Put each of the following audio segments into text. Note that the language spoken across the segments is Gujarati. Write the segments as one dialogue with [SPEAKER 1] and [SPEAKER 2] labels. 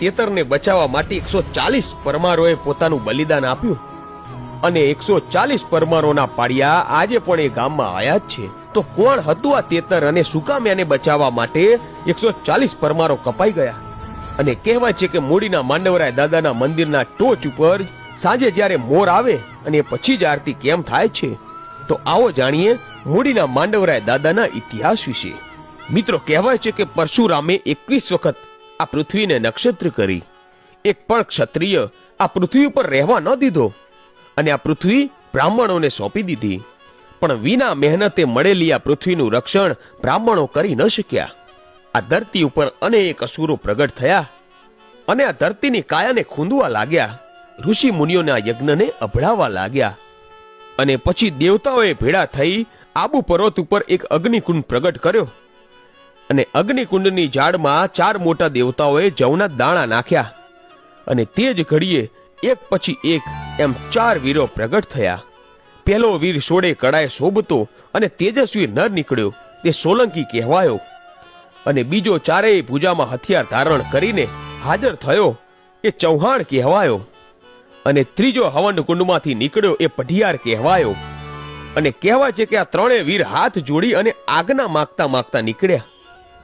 [SPEAKER 1] તેતરને બચાવવા માટે એકસો ચાલીસ પરમારોએ પોતાનું બલિદાન આપ્યું. અને એકસો ચાલીસ પરમારોના પાડિયા આજે પણ એ ગામમાં આયા જ છે. તો કોણ હતું આ તેતર અને સુકામ્યાને બચાવવા માટે એકસો ચાલીસ પરમારો કપાઈ ગયા? અને કહેવાય છે કે મૂડીના માંડવરાય દાદાના મંદિરના ટોચ ઉપર સાંજે જ્યારે મોર આવે અને પછી જ આરતી કેમ થાય છે? તો આવો જાણીએ મૂડીના માંડવરાય દાદાના ઇતિહાસ વિશે. મિત્રો, કહેવાય છે કે પરશુરામે એકવીસ વખત આ પૃથ્વીને નક્ષત્ર કરી. એક પણ ક્ષત્રિય આ પૃથ્વી ઉપર રહેવા ન દીધો અને આ પૃથ્વી બ્રાહ્મણોને સોંપી દીધી. પણ વિના મહેનતે મળેલી આ પૃથ્વીનું રક્ષણ બ્રાહ્મણો કરી ન શક્યા. આ ધરતી ઉપર અનેક અસુરો પ્રગટ થયા અને આ ધરતીની કાયાને ખૂંદવા લાગ્યા. ઋષિ મુનિઓના યજ્ઞને અભડાવવા લાગ્યા અને પછી દેવતાઓએ ભેળા થઈ આબુ પર્વત ઉપર એક અગ્નિકુંડ પ્રગટ કર્યો. અને અગ્નિકુંડની ઝાડમાં ચાર મોટા દેવતાઓએ જવના દાણા નાખ્યા. અને તે જ ઘડીએ એક પછી એક એમ ચાર વીરો પ્રગટ થયા. પહેલો વીર સોડે કડાએ શોભતો અને તેજસ્વી નર નીકળ્યો, તે સોલંકી કહેવાયો. અને બીજો ચારેય ભૂજામાં હથિયાર ધારણ કરીને હાજર થયો, એ ચૌહાણ કહેવાયો. અને ત્રીજો હવન કુંડમાંથી નીકળ્યો, એ પઢિયાર કહેવાયો. અને કહેવાય છે કે આ ત્રણેય વીર હાથ જોડી અને આજ્ઞા માગતા માગતા નીકળ્યા.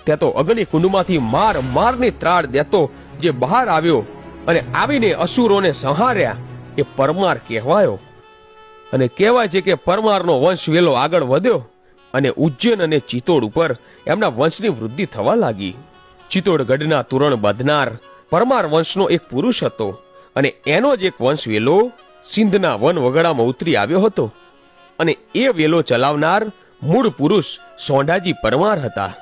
[SPEAKER 1] ત્યાં તો અગ્નિ કુંડમાંથી માર મારની ત્રાળ દેતો જે બહાર આવ્યો અને આવીને અસુરોને સંહાર્યા એ પરમાર કહેવાયો. અને કહેવાય છે કે પરમારનો વંશ વેલો આગળ વધ્યો અને ઉજ્જૈન અને ચિત્તોડ ઉપર એમના વંશની વૃદ્ધિ થવા લાગી. ચિત્તોડગઢના તોરણ બાંધનાર પરમાર વંશનો એક પુરુષ હતો અને એનો જ એક વંશ વેલો સિંધના વન વગડામાં ઉતરી આવ્યો હતો. અને એ વેલો ચલાવનાર મૂળ પુરુષ સોંઢાજી પરમાર હતા.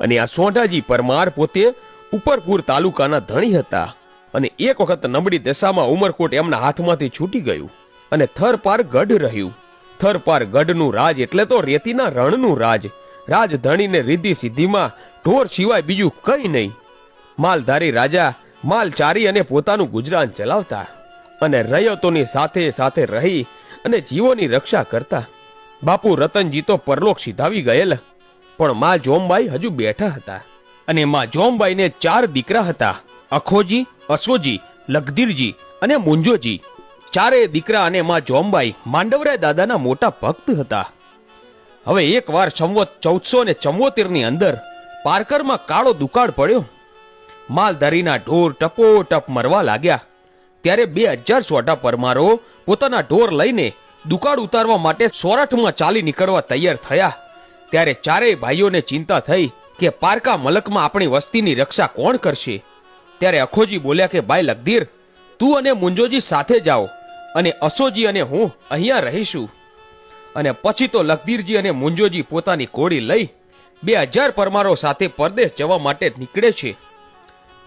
[SPEAKER 1] અને આ સોંઢાજી પરમાર પોતે ઉપરપુર તાલુકાના ધણી હતા. અને એક વખત નબળી દશામાં ઉમરકોટ એમના હાથમાંથી છૂટી ગયું અને થરપાર ગઢ રહ્યું. થરપાર ગઢનું રાજ એટલે તો રેતીના રણનું રાજ. રાજધણીને રીધી સિદ્ધિમાં ઢોર સિવાય બીજું કંઈ નહીં. માલધારી રાજા માલ ચારી અને પોતાનું ગુજરાન ચલાવતા અને રયતોની સાથે સાથે રહી અને જીવોની રક્ષા કરતા. બાપુ રતનજી તો પરલોક સીધાવી ગયેલ પણ માં જોમબાઈ હજુ બેઠા હતા અને માં જોમબાઈને ચાર દીકરા હતા, અખોજી, અશ્વજી લગધીરજી અને મુંજોજી. ચારે દીકરા અને માં જોમબાઈ માંડવરાય દાદાના મોટા ભક્ત હતા. હવે એકવાર સંવત ચૌદસો ને ની અંદર પારકરમાં કાળો દુકાળ પડ્યો. માલધારીના ઢોર ટપોટપ મરવા લાગ્યા. ત્યારે બે હજાર સોટા પરમારો પોતાના ઢોર લઈને દુકાળ ઉતારવા માટે સોરઠમાં ચાલી નીકળવા તૈયાર થયા. ત્યારે ચારેય ભાઈઓને ચિંતા થઈ કે પારકા મલકમાં આપણી વસ્તીની રક્ષા કોણ કરશે? ત્યારે અખોજી બોલ્યા કે, ભાઈ લગદીર તું અને મુંજોજી સાથે જાઓ અને અસોજી અને હું અહીંયા રહીશું. અને પછી તો લગદીરજી અને મુંજોજી પોતાની કોડી લઈ બે હજાર પરમારો સાથે પરદેશ જવા માટે નીકળે છે.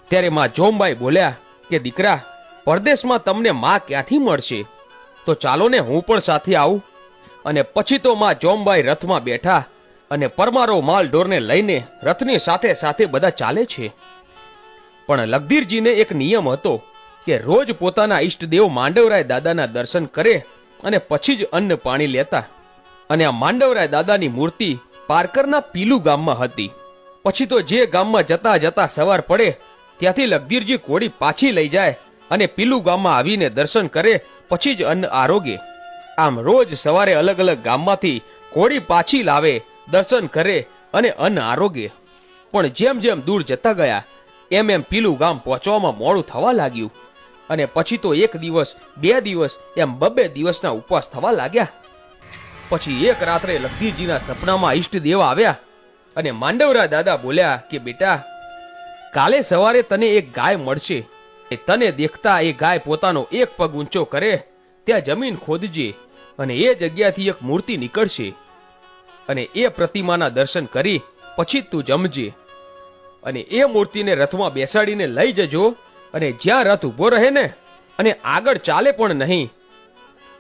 [SPEAKER 1] ત્યારે માં જોમબાઈ બોલ્યા કે, દીકરા, પરદેશમાં તમને માં ક્યાંથી મળશે? તો ચાલો ને હું પણ સાથે આવું. અને પછી તો માં જોમબાઈ રથમાં બેઠા અને પરમારો માલ ઢોરને લઈને રથની સાથે સાથે બધા ચાલે છે. પણ લગધીરજીને એક નિયમ હતો કે રોજ પોતાના ઈષ્ટદેવ માંડવરાય દાદાના દર્શન કરે અને પછી જ અન્ન પાણી લેતા. અને આ માંડવરાય દાદાની મૂર્તિ પારકરના પીલુ ગામમાં હતી. પછી તો જે ગામમાં જતા જતા સવાર પડે, ત્યાંથી લગધીરજી કોડી પાછી લઈ જાય અને પીલુ ગામમાં આવીને દર્શન કરે, પછી જ અન્ન આરોગે. આમ રોજ સવારે અલગ અલગ ગામમાંથી કોડી પાછી લાવે દર્શન કરે અને અન્ન આરોગ્ય પણ જેમ જેમ દૂર જતા ગયા, એમ એમ પીલું ગામ પહોંચવામાં મોડું થવા લાગ્યું. અને પછી તો એક દિવસ, બે દિવસ, એમ બબે દિવસના ઉપવાસ થવા લાગ્યા. પછી એક રાત્રે લખધીરજીના સપનામાં ઈષ્ટદેવ આવ્યા અને માંડવરા દાદા બોલ્યા કે, બેટા, કાલે સવારે તને એક ગાય મળશે. તને દેખતા એ ગાય પોતાનો એક પગ ઊંચો કરે, ત્યાં જમીન ખોદજે અને એ જગ્યાથી એક મૂર્તિ નીકળશે. અને એ પ્રતિમાના દર્શન કરી પછી તું જમજે. અને એ મૂર્તિને રથમાં બેસાડીને લઈ જજો. અને જ્યાં રથ ઊભો રહે ને, અને આગળ ચાલે પણ નહીં,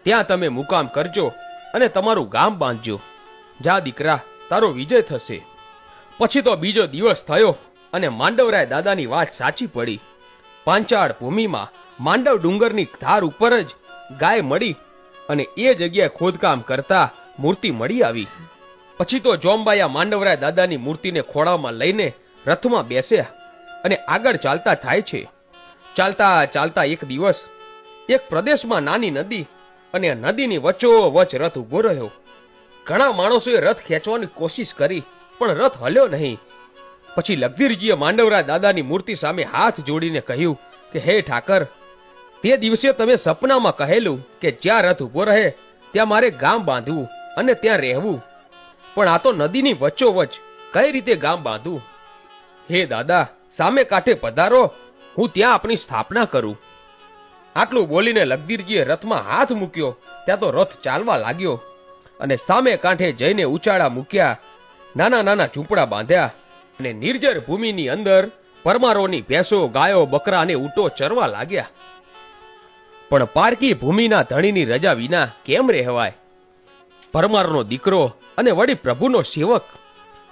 [SPEAKER 1] ત્યાં તમે મુકામ કરજો અને તમારું ગામ બાંધજો. જા દીકરા, તારો વિજય થશે. પછી તો બીજો દિવસ થયો અને માંડવરાય દાદાની વાત સાચી પડી. પાંચાળ ભૂમિમાં માંડવ ડુંગરની ધાર ઉપર જ ગાય મળી અને એ જગ્યાએ ખોદકામ કરતા મૂર્તિ મળી આવી. પછી તો જોમબાયા માંડવરાય દાદાની મૂર્તિને ખોળામાં લઈને રથમાં બેસ્યા અને આગળ ચાલતા થાય છે. ચાલતા ચાલતા એક દિવસ એક પ્રદેશમાં નાની નદી અને નદીની વચ્ચોવચ રથ ઊભો રહ્યો. ઘણા માણસોએ રથ ખેંચવાની કોશિશ કરી, પણ રથ હલ્યો નહીં. પછી લગવીરજીએ માંડવરા દાદાની મૂર્તિ સામે હાથ જોડીને કહ્યું કે, હે ઠાકર, તે દિવસે તમે સપનામાં કહેલું કે જ્યાં રથ ઊભો રહે, ત્યાં મારે ગામ બાંધવું અને ત્યાં રહેવું. પણ આ તો નદીની વચ્ચોવચ કઈ રીતે ગામ બાંધવું? હે દાદા, સામે કાંઠે પધારો. હું ત્યાં આપણી સ્થાપના કરું. આટલું બોલીને લગદીરજીએ રથમાં હાથ મૂક્યો. ત્યાં તો રથ ચાલવા લાગ્યો. અને સામે કાંઠે જઈને ઉચાળા મૂક્યા. નાના નાના ઝૂંપડા બાંધ્યા. અને નિર્જર ભૂમિની અંદર પરમારોની ભેંસો, ગાયો, બકરા અને ઊંટો ચરવા લાગ્યા. પણ પારકી ભૂમિના ધણીની રજા વિના કેમ રહેવાય? પરમારનો દીકરો અને વળી પ્રભુનો સેવક.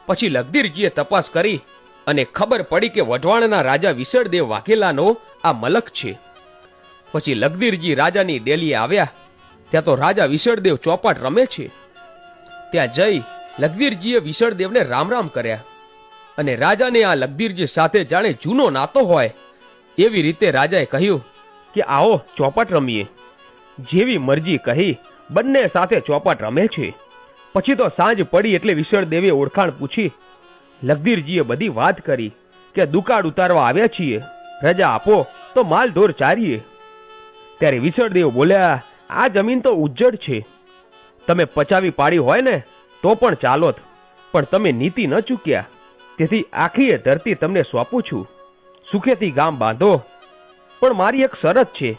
[SPEAKER 1] પછી લગદીરજીએ તપાસ કરી અને ખબર પડી કે વઢવાણના રાજા વિસળદેવ વાઘેલાનો આ મલક છે. પછી લગદીરજી રાજાની ડેલીએ આવ્યા. ત્યાં તો રાજા વિસળદેવ ચોપાટ રમે છે. ત્યાં જઈ લગદીરજીએ વિસળદેવને રામ રામ કર્યા. અને રાજાને આ લગદીરજી સાથે જાણે જૂનો નાતો હોય એવી રીતે રાજાએ કહ્યું કે આવો ચોપાટ રમીએ. જેવી મરજી કહી બંને સાથે ચોપાટ રમે છે. પછી તો સાંજ પડી એટલે વિસળદેવે ઓળખાણ પૂછી લગદીરજીએ બધી વાત કરી કે દુકાળ ઉતારવા આવ્યા છીએ. રજા આપો, તો માલ ઢોર ચારીએ. ત્યારે વિશળદેવ બોલ્યા, આ જમીન તો ઉજ્જડ છે. તમે પચાવી પાડી હોય ને, તો પણ ચાલોત. પણ તમે નીતિ ન ચૂક્યા. તેથી આખી ધરતી તમને સોંપું છું. સુખેથી ગામ બાંધો. પણ મારી એક શરત છે.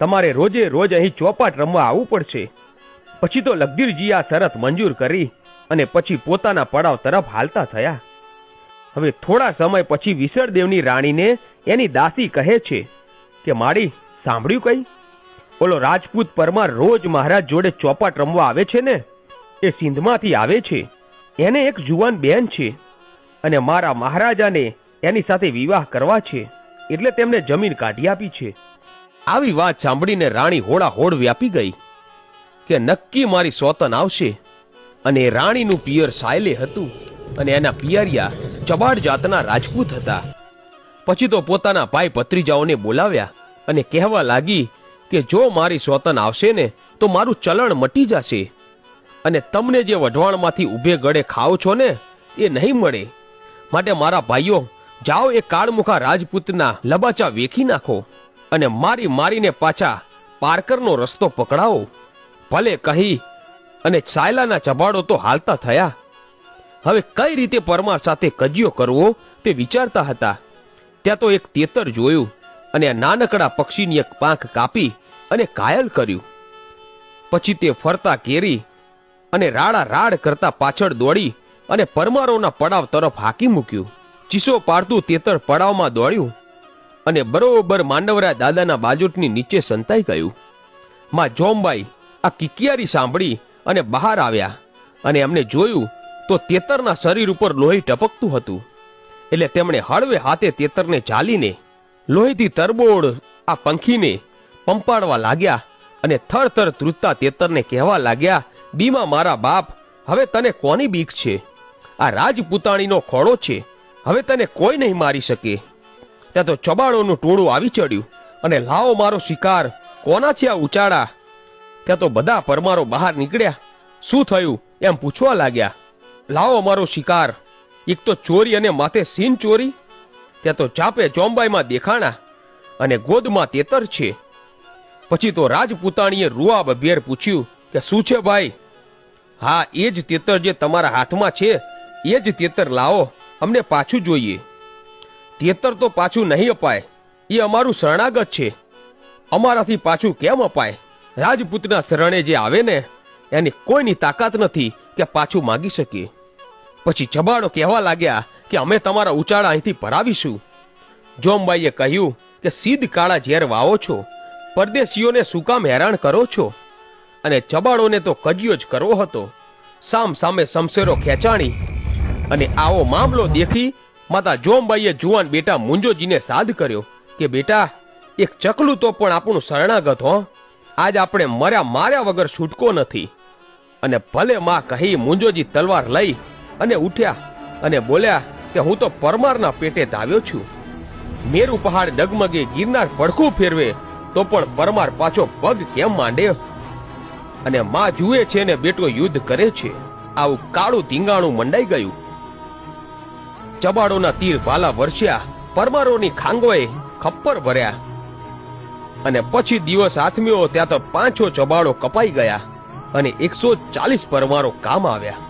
[SPEAKER 1] તમારે રોજે રોજ અહીં ચોપાટ રમવા આવવું પડશે. પછી તો લગદીરજી આ શરત મંજૂર કરી અને પછી પોતાના પડાવ તરફ હાલતા થયા. હવે થોડા સમય પછી વિસળદેવની રાણીને એની દાસી કહે છે કે માડી સાંભળ્યું કઈ? ઓલો રાજપૂત પરમાર રોજ મહારાજ જોડે ચોપાટ રમવા આવે છે ને? એ સિંધમાંથી આવે છે. એને એક જુવાન બેન છે અને મારા મહારાજાને એની સાથે વિવાહ કરવા છે. એટલે તેમને જમીન કાઢી આપી છે. આવી વાત સાંભળીને રાણી હોળા હોળ વ્યાપી ગઈ કે નક્કી મારી સોતન આવશે અને રાણીનું પિયર સાયલે હતું અને એના પિયરિયા ચબાડ જાતના રાજપૂત હતા. પછી તો પોતાના ભાઈ ભત્રીજાઓને બોલાવ્યા અને કહેવા લાગી કે જો મારી સોતન આવશે ને તો મારું ચલણ મટી જશે અને તમને જે વઢવાણમાંથી ઊભે ગળે ખાઓ છો ને એ નહીં મળે. માટે મારા ભાઈઓ, જાઓ એ કાળમુખા રાજપૂતના લબાચા વેખી નાખો. અને મારી મારીને પાછા પારકરનો રસ્તો પકડાવો. ભલે કહી અને સાયલાના ચબાડો તો હાલતા થયા. હવે કઈ રીતે પરમાર સાથે કજિયો કરવો તે વિચારતા હતા. ત્યાં તો એક તેતર જોયું અને આ નાનકડા પક્ષીની એક પાંખ કાપી અને ઘાયલ કર્યું. પછી તે ફરતા કેરી અને રાડા રાડ કરતા પાછળ દોડી અને પરમારોના પડાવ તરફ હાકી મૂક્યું. ચીસો પાડતું તેતર પડાવમાં દોડ્યું. અને બરોબર માંડવરા દાદાના બાજુટની નીચે સંતાઈ ગયું. માં જોમબાઈ આ કિકિયારી સાંભળી અને બહાર આવ્યા અને એમને જોયું તો તેતરના શરીર ઉપર લોહી ટપકતું હતું. એટલે તેમણે હળવે હાથે તેતરને ચાલીને લોહીથી તરબોળ આ પંખીને પંપાડવા લાગ્યા અને થર થર ધ્રુજતા તેતરને કહેવા લાગ્યા બીમા મારા બાપ, હવે તને કોની બીક છે? આ રાજપૂતાણીનો ખોળો છે. હવે તને કોઈ નહીં મારી શકે. ત્યાં તો ચબાળોનું ટોળું આવી ચડ્યું. અને લાવો મારો શિકાર, કોના છે આ ઉચાળા? ત્યાં તો બધા પરમારો બહાર નીકળ્યા. શું થયું? એમ પૂછવા લાગ્યા. લાવો મારો શિકાર, એક તો ચોરી અને માથે સીન ચોરી, ત્યાં તો ચાપે ચોંબાઈમાં દેખાણા, અને ગોદમાં તેતર છે. પછી તો રાજપૂતાણીએ રૂઆબ ભેર પૂછ્યું કે શું છે ભાઈ? હા, એ જ તેતર જે તમારા હાથમાં છે, એ જ તેતર લાવો, અમને પાછું જોઈએ. તેતર તો પાછું નહીં અપાય. એ અમારું શરણાગત છે. અમારાથી પાછું કેમ અપાય? રાજપૂતના શરણે જે આવે ને, એની કોઈની તાકાત નથી કે પાછું માગી શકીએ પછી જબાડો કહેવા લાગ્યા કે અમે તમારા ઉચાળા અહીંથી ભરાવીશું જોમબાઈએ કહ્યું કે સીધ કાળા ઝેર વાવો છો, પરદેશીઓને શું કામ હેરાન કરો છો? અને ચબાડોને તો કજિયો જ કરવો હતો. સામ સામે સમસેરો ખેંચાણી અને આવો મામલો દેખી માતા જોમબાઈએ જુવાન બેટા મુંજોજીને સાદ કર્યો કે, બેટા, એક ચકલું તો પણ આપણું શરણાગત હો. આજ આપણે મર્યા માર્યા વગર છૂટકો નથી. અને ભલે માં કહી મુંજોજી તલવાર લઈ અને ઉઠ્યા અને બોલ્યા કે, હું તો પરમારના પેટે ધાવ્યો છું. મેરુ પહાડ ડગમગે ગિરનાર પડખું ફેરવે તો પણ પરમાર પાછો પગ કેમ માંડે? અને માં જુએ છે ને બેટો યુદ્ધ કરે છે. આવું કાળું ધીંગાણું મંડાઈ ગયું. ચબાડોના તીર ભાલા વર્ષ્યા પરમારોની ખાંગોએ ખપ્પર ભર્યા અને પછી દિવસ આથમ્યો ત્યાં તો પાંચો ચબાડો કપાઈ ગયા અને એકસો ચાલીસ પરમારો કામ આવ્યા.